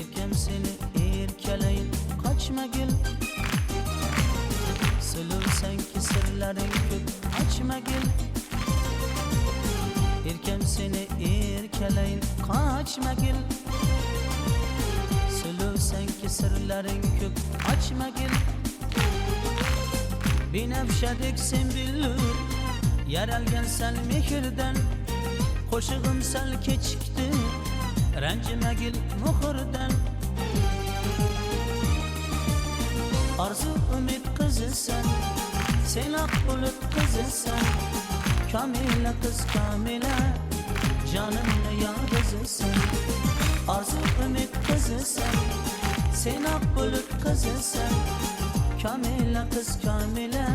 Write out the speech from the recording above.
Erkem seni erkeleyin kaçma gül. Sılırsan ki sırların köp açma gül. Erkem seni erkeleyin kaçma gül. Sılırsan ki sırların köp açma gül. Binafşadik sen bilir Yaralgan sal mehirden Qo'shig'im sal kechikdi Ranjimagil muhrdan Arzu qizisan Sen oq bulut qizisan Kamila qiz Kamila Jonimni yolg'izisan Arzu qizisan Sen oq bulut qizisan Kamila qiz Kamila